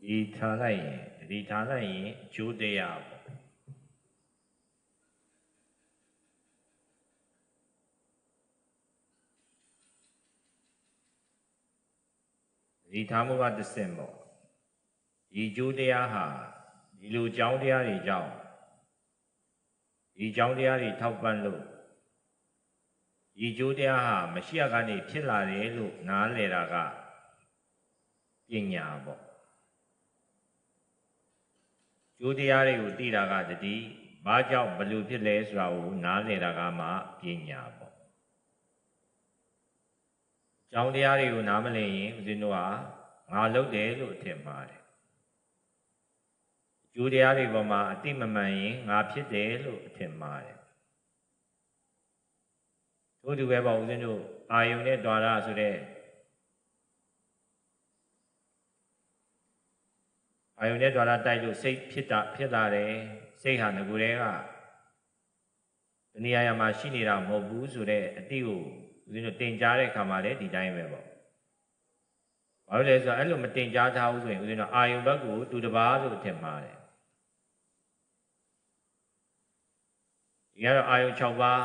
ဒီထားလိုက်ရင်ဒီထားလိုက်ရင်အကျိုးတရားပေါ့ဒီထားမှုကတစ်စင်ပေါ့ဒီကျိုးတရားဟာဒီလိုကြောင်းတရားတွေကြောင့်ဒီကြောင်းတရားတွေထောက်ပံ့လို့ဒီကျိုးတရားဟာမရှိရကနေဖြစ်လာတယ်လို့နားလည်တာကပညာပေါ့ ကျိုးတရားတွေကိုသိတာကတတိဘာကြောင့်ဘလို့ဖြစ်လဲဆိုတာကိုနားလည်တာကမှပညာပေါ့ကြောင်းတရားတွေကိုနားမလည်ရင်ဦးဇင်းတို့ကငါလုပ်တယ်လို့အထင်မှားတယ်ကျိုးတရားတွေပေါ်မှာအတိမမှန်ရင်ငါဖြစ်တယ်လို့အထင်မှားတယ်ထို့တူပဲပေါ့ဦးဇင်းတို့အာယုန်နဲ့တွာရဆိုတဲ့ အာယုန်နဲ့တွာရတိုက်လို့စိတ်ဖြစ်တာဖြစ်လာတယ်စိတ်ဟာငကူတဲ့ကတဏှာရမှာရှိနေတာမဟုတ်ဘူးဆိုတဲ့အတိကိုဦးဇင်းတို့တင်ကြားတဲ့ခါမှာလည်းဒီတိုင်းပဲပေါ့ဘာလို့လဲဆိုတော့အဲ့လိုမတင်ကြားထားဘူးဆိုရင်ဦးဇင်းတို့အာယုန်ဘက်ကိုတူတပါးလို့ထင်ပါတယ်ဒီကတော့အာယုံ6ပါး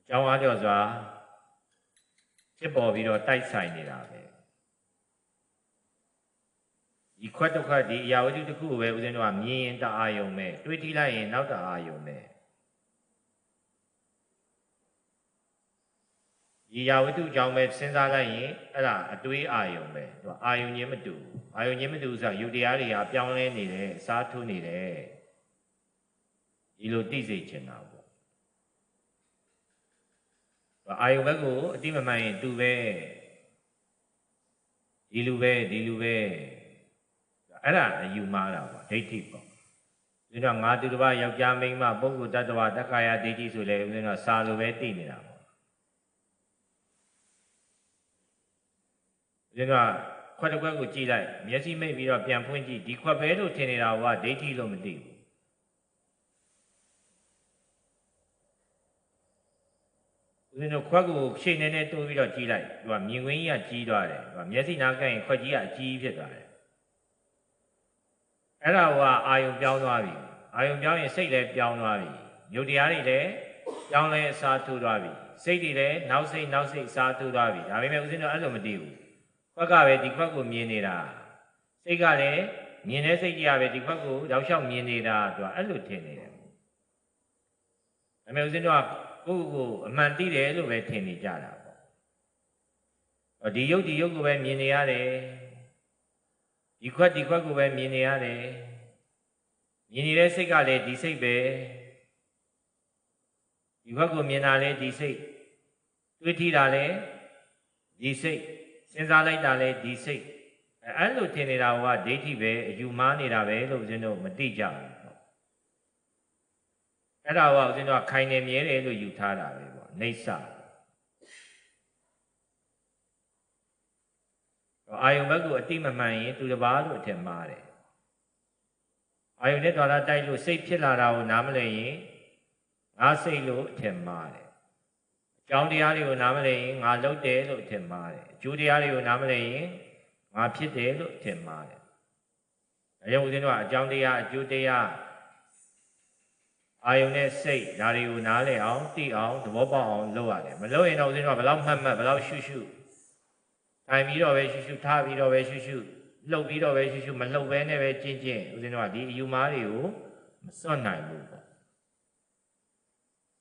အကြောင်းအားလျော်စွာဖြစ်ပေါ်ပြီးတော့တိုက်ဆိုင်နေတာပဲ ဒီခွက်တစ်ခွက်ဒီအရာဝတ္ထုတစ်ခုကိုပဲဦးဇင်းတို့ကမြင်ရင်တအာယုံပဲတွေးထိလိုက်ရင်နောက်တအာယုံပဲဒီအရာဝတ္ထုအကြောင်းပဲစဉ်းစားလိုက်ရင်အဲ့ဒါအတွေးအာယုံပဲသူကအာယုံချင်းမတူအာယုံချင်းမတူဆိုတော့ယုတ်တရားတွေကပြောင်းလဲနေတယ်စားထိုးနေတယ်ဒီလိုသိစေချင်တာပေါ့အာယုဘက်ကိုအတိမမှန်ရင်သူပဲဒီလူပဲဒီလူပဲ အဲ့ဒါအယူမှားတာပေါ့ဒိဋ္ဌိပေါ့ဒီတော့ငါသူတစ်ပါးယောက်ျားမိန်းမပုဂ္ဂိုလ်တ attva တက္ကာယဒိဋ္ဌိဆိုလေဦးဇင်းတော့စာလိုပဲသိနေတာပေါ့ဦးဇင်းကခွက်တစ်ခွက်ကိုကြည့်လိုက်မျက်စိမိတ်ပြီးတော့ပြန်ဖွင့်ကြည့်ဒီခွက်ပဲလို့ထင်နေတာကဒိဋ္ဌိလို့မသိဘူးဦးဇင်းတို့ခွက်ကိုရှေ့နေနေတိုးပြီးတော့ကြီးလိုက်သူကမြင်ကွင်းကြီးကကြီးသွားတယ်သူကမျက်စိနားကရင်ခွက်ကြီးကအကြီးဖြစ်သွားတယ် အဲ့ဒါကအာယုံပြောင်းသွားပြီအာယုံပြောင်းရင်စိတ်လည်းပြောင်းသွားပြီယုတ်တရားတွေလည်းပြောင်းလဲအစားထိုးသွားပြီစိတ်တွေလည်းနောက်စိတ်နောက်စိတ်အစားထိုးသွားပြီဒါပေမဲ့ဦးဇင်းတို့အဲ့လိုမတည်ဘူးခွက်ကပဲဒီခွက်ကိုမြင်နေတာစိတ်ကလည်းမြင်တဲ့စိတ်ကြီးကပဲဒီခွက်ကိုတောက်လျှောက်မြင်နေတာသူကအဲ့လိုထင်နေတယ်ဒါပေမဲ့ဦးဇင်းတို့ကကိုယ့်ကိုအမှန်သိတယ်လို့ပဲထင်နေကြတာပေါ့ဒီယုတ်ဒီယုတ်ကိုပဲမြင်နေရတယ် ဒီခွက်ဒီခွက်ကိုပဲမြင်နေရတယ်မြင်နေတဲ့စိတ်ကလည်းဒီစိတ်ပဲဒီခွက်ကိုမြင်တာလည်းဒီစိတ်တွေးထီတာလည်းဒီစိတ်စဉ်းစားလိုက်တာလည်းဒီစိတ်အဲ့လိုထင်နေတာကဒိဋ္ဌိပဲအယူမှားနေတာပဲလို့ဦးဇင်းတို့မသိကြဘူးအဲ့ဒါကဦးဇင်းတို့ကခိုင်နေမြဲတယ်လို့ယူထားတာပဲပေါ့နေဆာ အာယုံဘက်ကိုအတိမမှန်ရင်သူတစ်ပါးလို့အထင်မှားတယ်အာယုံနဲ့တော်တာတိုက်လို့စိတ်ဖြစ်လာတာကိုနားမလည်ရင်ငါစိတ်လို့အထင်မှားတယ်အကြောင်းတရားတွေကိုနားမလည်ရင်ငါလုပ်တယ်လို့အထင်မှားတယ်အကျိုးတရားတွေကိုနားမလည်ရင်ငါဖြစ်တယ်လို့အထင်မှားတယ်ဒါကြောင့်ဦးဇင်းတို့ကအကြောင်းတရားအကျိုးတရားအာယုံနဲ့စိတ်ဒါတွေကိုနားလည်အောင်သိအောင်သဘောပေါက်အောင်လုပ်ရတယ်မလုပ်ရင်တော့ဦးဇင်းတို့ကဘယ်လောက်မှတ်မှတ်ဘယ်လောက်ရှုရှု ထိုင်ပြီးတော့ပဲရှုရှုထားပြီးတော့ပဲရှုရှုလှုပ်ပြီးတော့ပဲရှုရှုမလှုပ်ဘဲနဲ့ပဲကျင့်ကျင့်ဦးဇင်းတို့ကဒီအယူမားတွေကိုမစွန့်နိုင်ဘူးပေါ့